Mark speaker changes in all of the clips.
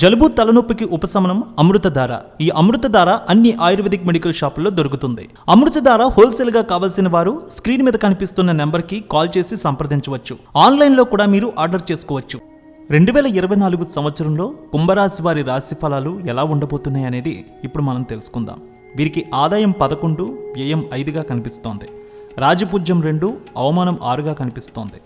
Speaker 1: జలుబు తలనొప్పికి ఉపశమనం అమృతధార. ఈ అమృతధార అన్ని ఆయుర్వేదిక్ మెడికల్ షాపుల్లో దొరుకుతుంది. అమృతధార హోల్సేల్గా కావాల్సిన వారు స్క్రీన్ మీద కనిపిస్తున్న నెంబర్కి కాల్ చేసి సంప్రదించవచ్చు. ఆన్లైన్లో కూడా మీరు ఆర్డర్ చేసుకోవచ్చు. రెండు వేల ఇరవై నాలుగు సంవత్సరంలో కుంభరాశి వారి రాశి ఫలాలు ఎలా ఉండబోతున్నాయి అనేది ఇప్పుడు మనం తెలుసుకుందాం. వీరికి ఆదాయం పదకొండు వ్యయం ఐదుగా కనిపిస్తోంది. రాజపూజ్యం రెండు అవమానం ఆరుగా కనిపిస్తోంది.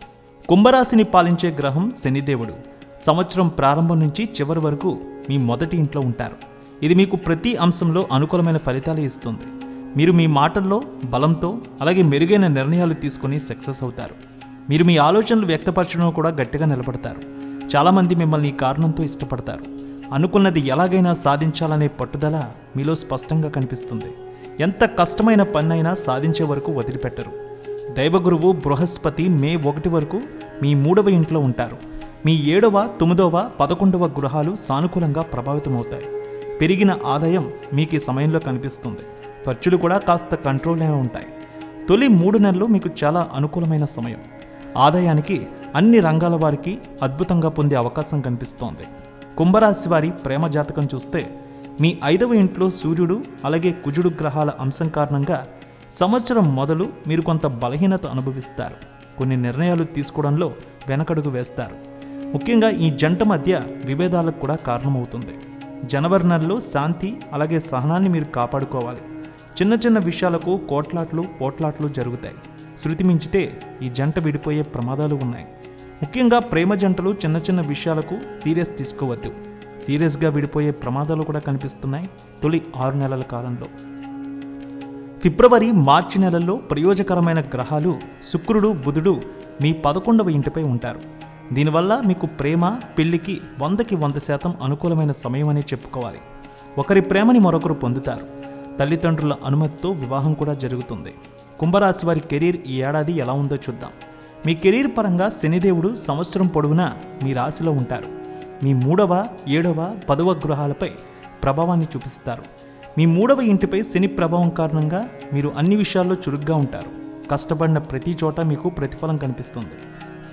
Speaker 1: కుంభరాశిని పాలించే గ్రహం శనిదేవుడు. సంవత్సరం ప్రారంభం నుంచి చివరి వరకు మీ మొదటి ఇంట్లో ఉంటారు. ఇది మీకు ప్రతి అంశంలో అనుకూలమైన ఫలితాలు ఇస్తుంది. మీరు మీ మాటల్లో బలంతో అలాగే మెరుగైన నిర్ణయాలు తీసుకొని సక్సెస్ అవుతారు. మీరు మీ ఆలోచనలు వ్యక్తపరచడం కూడా గట్టిగా నిలబడతారు. చాలామంది మిమ్మల్ని ఈ కారణంతో ఇష్టపడతారు. అనుకున్నది ఎలాగైనా సాధించాలనే పట్టుదల మీలో స్పష్టంగా కనిపిస్తుంది. ఎంత కష్టమైన పన్నైనా సాధించే వరకు వదిలిపెట్టరు. దైవగురువు బృహస్పతి మే ఒకటి వరకు మీ మూడవ ఇంట్లో ఉంటారు. మీ ఏడవ తొమ్మిదవ పదకొండవ గృహాలు సానుకూలంగా ప్రభావితమవుతాయి. పెరిగిన ఆదాయం మీకు ఈ సమయంలో కనిపిస్తుంది. ఖర్చులు కూడా కాస్త కంట్రోల్లోనే ఉంటాయి. తొలి మూడు నెలలు మీకు చాలా అనుకూలమైన సమయం. ఆదాయానికి అన్ని రంగాల వారికి అద్భుతంగా పొందే అవకాశం కనిపిస్తోంది. కుంభరాశి వారి ప్రేమ జాతకం చూస్తే మీ ఐదవ ఇంట్లో సూర్యుడు అలాగే కుజుడు గ్రహాల అంశం కారణంగా సంవత్సరం మొదలు మీరు కొంత బలహీనత అనుభవిస్తారు. కొన్ని నిర్ణయాలు తీసుకోవడంలో వెనకడుగు వేస్తారు. ముఖ్యంగా ఈ జంట మధ్య విభేదాలకు కూడా కారణమవుతుంది. జనవరి నెలలో శాంతి అలాగే సహనాన్ని మీరు కాపాడుకోవాలి. చిన్న చిన్న విషయాలకు కోట్లాట్లు పోట్లాట్లు జరుగుతాయి. శృతి మించితే ఈ జంట విడిపోయే ప్రమాదాలు ఉన్నాయి. ముఖ్యంగా ప్రేమ జంటలు చిన్న చిన్న విషయాలకు సీరియస్ తీసుకోవద్దు. సీరియస్గా విడిపోయే ప్రమాదాలు కూడా కనిపిస్తున్నాయి తొలి ఆరు నెలల కాలంలో. ఫిబ్రవరి మార్చి నెలల్లో ప్రయోజకరమైన గ్రహాలు శుక్రుడు బుధుడు మీ పదకొండవ ఇంటిపై ఉంటారు. దీనివల్ల మీకు ప్రేమ పెళ్ళికి వందకి వంద శాతం అనుకూలమైన సమయం అనే చెప్పుకోవాలి. ఒకరి ప్రేమని మరొకరు పొందుతారు. తల్లిదండ్రుల అనుమతితో వివాహం కూడా జరుగుతుంది. కుంభరాశి వారి కెరీర్ ఈ ఏడాది ఎలా ఉందో చూద్దాం. మీ కెరీర్ పరంగా శనిదేవుడు సంవత్సరం పొడవునా మీ రాశిలో ఉంటారు. మీ మూడవ ఏడవ పదవ గృహాలపై ప్రభావాన్ని చూపిస్తారు. మీ మూడవ ఇంటిపై శని ప్రభావం కారణంగా మీరు అన్ని విషయాల్లో చురుగ్గా ఉంటారు. కష్టపడిన ప్రతి చోట మీకు ప్రతిఫలం కనిపిస్తుంది.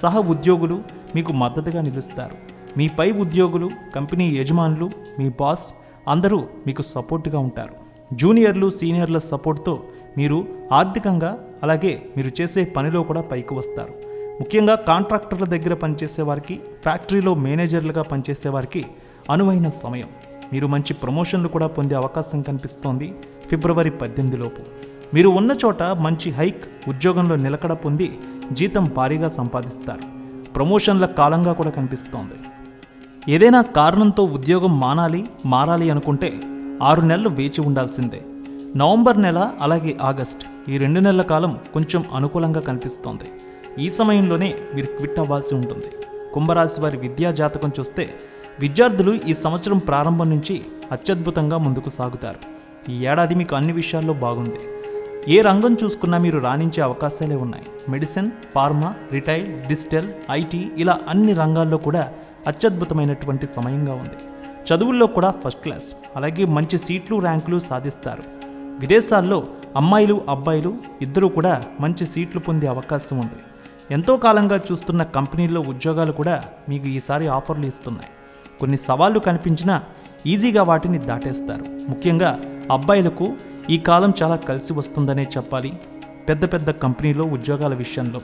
Speaker 1: సహ ఉద్యోగులు మీకు మద్దతుగా నిలుస్తారు. మీ పై ఉద్యోగులు కంపెనీ యజమానులు మీ బాస్ అందరూ మీకు సపోర్టుగా ఉంటారు. జూనియర్లు సీనియర్ల సపోర్ట్తో మీరు ఆర్థికంగా అలాగే మీరు చేసే పనిలో కూడా పైకి వస్తారు. ముఖ్యంగా కాంట్రాక్టర్ల దగ్గర పనిచేసే వారికి ఫ్యాక్టరీలో మేనేజర్లుగా పనిచేసే వారికి అనువైన సమయం. మీరు మంచి ప్రమోషన్లు కూడా పొందే అవకాశం కనిపిస్తోంది ఫిబ్రవరి పద్దెనిమిది లోపు. మీరు ఉన్న చోట మంచి హైక్ ఉద్యోగంలో నిలకడ పొంది జీతం భారీగా సంపాదిస్తారు. ప్రమోషన్ల కాలంగా కూడా కనిపిస్తోంది. ఏదైనా కారణంతో ఉద్యోగం మానాలి మారాలి అనుకుంటే ఆరు నెలలు వేచి ఉండాల్సిందే. నవంబర్ నెల అలాగే ఆగస్ట్ ఈ రెండు నెలల కాలం కొంచెం అనుకూలంగా కనిపిస్తోంది. ఈ సమయంలోనే మీరు క్విట్ అవ్వాల్సి ఉంటుంది. కుంభరాశి వారి విద్యా జాతకం చూస్తే విద్యార్థులు ఈ సంవత్సరం ప్రారంభం నుంచి అత్యద్భుతంగా ముందుకు సాగుతారు. ఈ ఏడాది మీకు అన్ని విషయాల్లో బాగుంది. ఏ రంగం చూసుకున్నా మీరు రాణించే అవకాశాలే ఉన్నాయి. Medicine pharma retail digital IT ఇలా అన్ని రంగాల్లో కూడా అత్యద్భుతమైనటువంటి సమయంగా ఉంది. చదువుల్లో కూడా ఫస్ట్ క్లాస్. అలాగే మంచి సీట్లు ర్యాంకులు సాధిస్తారు. విదేశాల్లో అమ్మాయిలు అబ్బాయిలు ఇద్దరూ కూడా మంచి సీట్లు పొందే అవకాశం ఉంది. ఎంతో కాలంగా చూస్తున్న కంపెనీల్లో ఉద్యోగాలు కూడా మీకు ఈసారి ఆఫర్లు ఇస్తున్నాయి. కొన్ని సవాళ్ళు కనిపించినా ఈజీగా వాటిని దాటేస్తారు. ముఖ్యంగా అబ్బాయిలకు ఈ కాలం చాలా కలిసి వస్తుందనే చెప్పాలి. పెద్ద పెద్ద కంపెనీలో ఉద్యోగాల విషయంలో.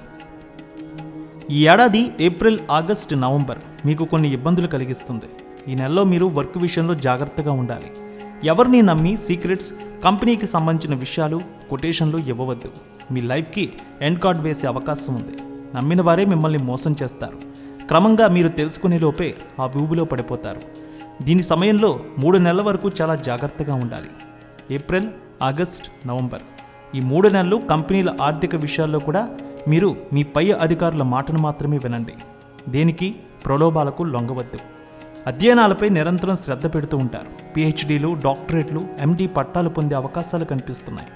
Speaker 1: ఈ ఏడాది ఏప్రిల్ ఆగస్ట్ నవంబర్ మీకు కొన్ని ఇబ్బందులు కలిగిస్తుంది. ఈ నెలలో మీరు వర్క్ విషయంలో జాగ్రత్తగా ఉండాలి. ఎవరిని నమ్మి సీక్రెట్స్ కంపెనీకి సంబంధించిన విషయాలు కొటేషన్లు ఇవ్వవద్దు. మీ లైఫ్కి ఎండ్ కార్డ్ వేసే అవకాశం ఉంది. నమ్మిన వారే మిమ్మల్ని మోసం చేస్తారు. క్రమంగా మీరు తెలుసుకునే లోపే ఆ ఊబిలో పడిపోతారు. దీని సమయంలో మూడు నెలల వరకు చాలా జాగ్రత్తగా ఉండాలి. April August November. ఈ మూడు నెలలు కంపెనీల ఆర్థిక విషయాల్లో కూడా మీరు మీ పై అధికారుల మాటను మాత్రమే వినండి. దేనికి? ప్రలోభాలకు లొంగవద్దు. అధ్యయనాలపై నిరంతరం శ్రద్ధ పెడుతూ ఉంటారు. పిహెచ్డీలు డాక్టరేట్లు ఎండి పట్టాలు పొందే అవకాశాలు కనిపిస్తున్నాయి.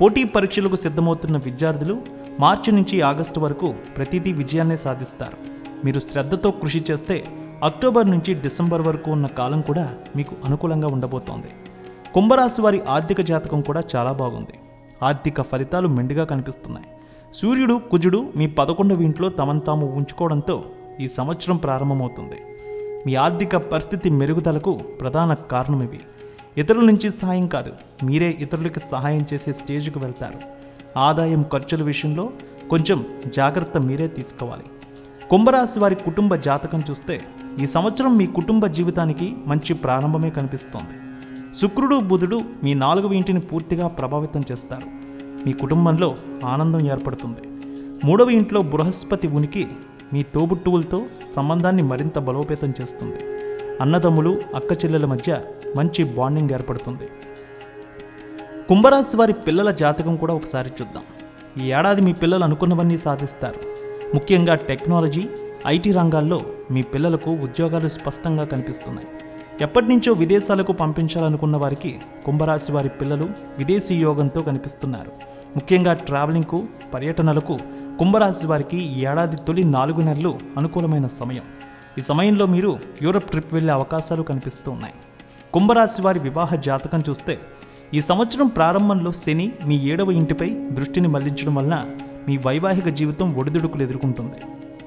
Speaker 1: పోటీ పరీక్షలకు సిద్ధమవుతున్న విద్యార్థులు మార్చి నుంచి ఆగస్టు వరకు ప్రతిదీ విజయాన్నే సాధిస్తారు. మీరు శ్రద్ధతో కృషి చేస్తే అక్టోబర్ నుంచి డిసెంబర్ వరకు ఉన్న కాలం కూడా మీకు అనుకూలంగా ఉండబోతోంది. కుంభరాశి వారి ఆర్థిక జాతకం కూడా చాలా బాగుంది. ఆర్థిక ఫలితాలు మెండుగా కనిపిస్తున్నాయి. సూర్యుడు కుజుడు మీ పదకొండవ ఇంట్లో తమను తాము ఉంచుకోవడంతో ఈ సంవత్సరం ప్రారంభమవుతుంది. మీ ఆర్థిక పరిస్థితి మెరుగుదలకు ప్రధాన కారణం ఇవి. ఇతరుల నుంచి సహాయం కాదు మీరే ఇతరులకి సహాయం చేసే స్టేజ్కి వెళ్తారు. ఆదాయం ఖర్చుల విషయంలో కొంచెం జాగ్రత్త మీరే తీసుకోవాలి. కుంభరాశి వారి కుటుంబ జాతకం చూస్తే ఈ సంవత్సరం మీ కుటుంబ జీవితానికి మంచి ప్రారంభమే కనిపిస్తోంది. శుక్రుడు బుధుడు మీ నాలుగవ ఇంటిని పూర్తిగా ప్రభావితం చేస్తారు. మీ కుటుంబంలో ఆనందం ఏర్పడుతుంది. మూడవ ఇంట్లో బృహస్పతి ఉనికి మీ తోబుట్టువులతో సంబంధాన్ని మరింత బలోపేతం చేస్తుంది. అన్నదమ్ములు అక్క చెల్లెల మధ్య మంచి బాండింగ్ ఏర్పడుతుంది. కుంభరాశి వారి పిల్లల జాతకం కూడా ఒకసారి చూద్దాం. ఈ ఏడాది మీ పిల్లలు అనుకున్నవన్నీ సాధిస్తారు. ముఖ్యంగా టెక్నాలజీ ఐటీ రంగాల్లో మీ పిల్లలకు ఉద్యోగాలు స్పష్టంగా కనిపిస్తున్నాయి. ఎప్పటి నుంచో విదేశాలకు పంపించాలనుకున్న వారికి కుంభరాశి వారి పిల్లలు విదేశీ యోగంతో కనిపిస్తున్నారు. ముఖ్యంగా ట్రావెలింగ్కు పర్యటనలకు కుంభరాశి వారికి ఈ ఏడాది తొలి నాలుగు నెలలు అనుకూలమైన సమయం. ఈ సమయంలో మీరు యూరప్ ట్రిప్ వెళ్ళే అవకాశాలు కనిపిస్తూ ఉన్నాయి. కుంభరాశి వారి వివాహ జాతకం చూస్తే ఈ సంవత్సరం ప్రారంభంలో శని మీ ఏడవ ఇంటిపై దృష్టిని మళ్ళించడం వలన మీ వైవాహిక జీవితం ఒడిదుడుకులు ఎదుర్కొంటుంది.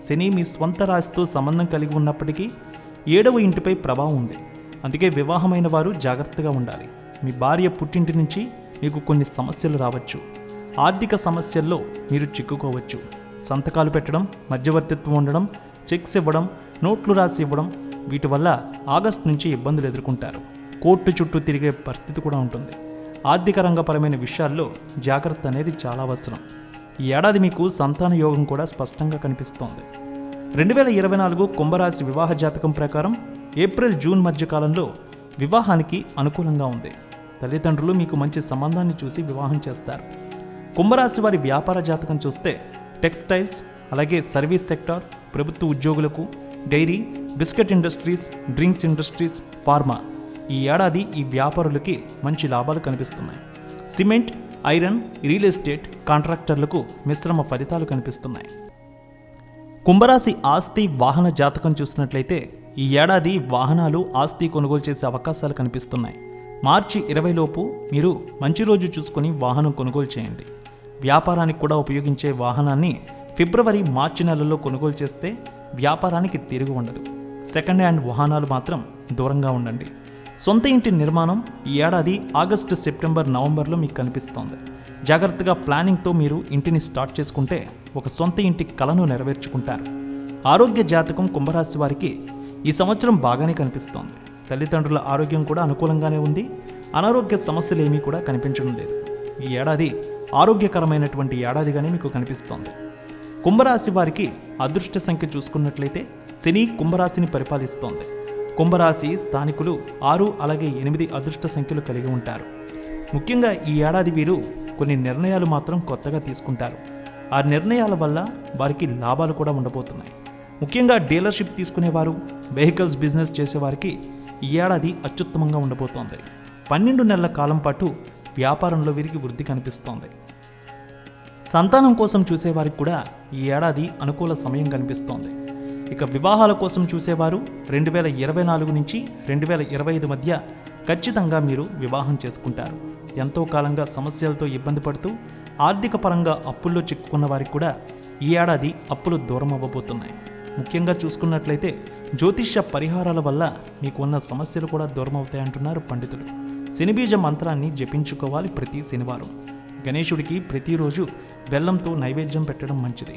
Speaker 1: శని మీ స్వంత రాశితో సంబంధం కలిగి ఉన్నప్పటికీ ఏడవ ఇంటిపై ప్రభావం ఉంది. అందుకే వివాహమైన వారు జాగ్రత్తగా ఉండాలి. మీ భార్య పుట్టింటి నుంచి మీకు కొన్ని సమస్యలు రావచ్చు. ఆర్థిక సమస్యల్లో మీరు చిక్కుకోవచ్చు. సంతకాలు పెట్టడం మధ్యవర్తిత్వం ఉండడం చెక్స్ ఇవ్వడం నోట్లు రాసి ఇవ్వడం వీటి వల్ల ఆగస్ట్ నుంచి ఇబ్బందులు ఎదుర్కొంటారు. కోర్టు చుట్టూ తిరిగే పరిస్థితి కూడా ఉంటుంది. ఆర్థిక రంగపరమైన విషయాల్లో జాగ్రత్త అనేది చాలా అవసరం. ఈ ఏడాది మీకు సంతాన యోగం కూడా స్పష్టంగా కనిపిస్తోంది. రెండు వేల ఇరవై నాలుగు కుంభరాశి వివాహ జాతకం ప్రకారం ఏప్రిల్ జూన్ మధ్య కాలంలో వివాహానికి అనుకూలంగా ఉంది. తల్లిదండ్రులు మీకు మంచి సంబంధాన్ని చూసి వివాహం చేస్తారు. కుంభరాశి వారి వ్యాపార జాతకం చూస్తే టెక్స్టైల్స్ అలాగే సర్వీస్ సెక్టార్ ప్రభుత్వ ఉద్యోగులకు dairy biscuit industries drinks industries pharma ఈ ఏడాది ఈ వ్యాపారులకి మంచి లాభాలు కనిపిస్తున్నాయి. సిమెంట్ ఐరన్ రియల్ ఎస్టేట్ కాంట్రాక్టర్లకు మిశ్రమ ఫలితాలు కనిపిస్తున్నాయి. కుంభరాశి ఆస్తి వాహన జాతకం చూసినట్లయితే ఈ ఏడాది వాహనాలు ఆస్తి కొనుగోలు చేసే అవకాశాలు కనిపిస్తున్నాయి. మార్చి ఇరవైలోపు మీరు మంచి రోజు చూసుకొని వాహనం కొనుగోలు చేయండి. వ్యాపారానికి కూడా ఉపయోగించే వాహనాన్ని ఫిబ్రవరి మార్చి నెలలో కొనుగోలు చేస్తే వ్యాపారానికి తిరిగి ఉండదు. సెకండ్ హ్యాండ్ వాహనాలు మాత్రం దూరంగా ఉండండి. సొంత ఇంటి నిర్మాణం ఈ ఏడాది ఆగస్టు సెప్టెంబర్ నవంబర్లో మీకు కనిపిస్తోంది. జాగ్రత్తగా ప్లానింగ్తో మీరు ఇంటిని స్టార్ట్ చేసుకుంటే ఒక సొంత ఇంటి కలను నెరవేర్చుకుంటారు. ఆరోగ్య జాతకం కుంభరాశి వారికి ఈ సంవత్సరం బాగానే కనిపిస్తోంది. తల్లిదండ్రుల ఆరోగ్యం కూడా అనుకూలంగానే ఉంది. అనారోగ్య సమస్యలు ఏమీ కూడా కనిపించడం లేదు. ఈ ఏడాది ఆరోగ్యకరమైనటువంటి ఏడాదిగానే మీకు కనిపిస్తోంది. కుంభరాశి వారికి అదృష్ట సంఖ్య చూసుకున్నట్లయితే శని కుంభరాశిని పరిపాలిస్తోంది. కుంభరాశి స్థానికులు ఆరు అలాగే ఎనిమిది అదృష్ట సంఖ్యలు కలిగి ఉంటారు. ముఖ్యంగా ఈ ఏడాది వీరు కొన్ని నిర్ణయాలు మాత్రం కొత్తగా తీసుకుంటారు. ఆ నిర్ణయాల వల్ల వారికి లాభాలు కూడా ఉండబోతున్నాయి. ముఖ్యంగా డీలర్షిప్ తీసుకునేవారు వెహికల్స్ బిజినెస్ చేసేవారికి ఈ ఏడాది అత్యుత్తమంగా ఉండబోతోంది. పన్నెండు నెలల కాలం పాటు వ్యాపారంలో వీరికి వృద్ధి కనిపిస్తోంది. సంతానం కోసం చూసేవారికి కూడా ఈ ఏడాది అనుకూల సమయం కనిపిస్తోంది. ఇక వివాహాల కోసం చూసేవారు రెండు వేల ఇరవై నాలుగు నుంచి రెండు వేల ఇరవై ఐదు మధ్య ఖచ్చితంగా మీరు వివాహం చేసుకుంటారు. ఎంతో కాలంగా సమస్యలతో ఇబ్బంది పడుతూ ఆర్థిక పరంగా అప్పుల్లో చిక్కుకున్న వారికి కూడా ఈ ఏడాది అప్పులు దూరం అవ్వబోతున్నాయి. ముఖ్యంగా చూసుకున్నట్లయితే జ్యోతిష్య పరిహారాల వల్ల మీకు ఉన్న సమస్యలు కూడా దూరం అవుతాయంటున్నారు పండితులు. శనిబీజ మంత్రాన్ని జపించుకోవాలి ప్రతి శనివారం. గణేశుడికి ప్రతిరోజు బెల్లంతో నైవేద్యం పెట్టడం మంచిది.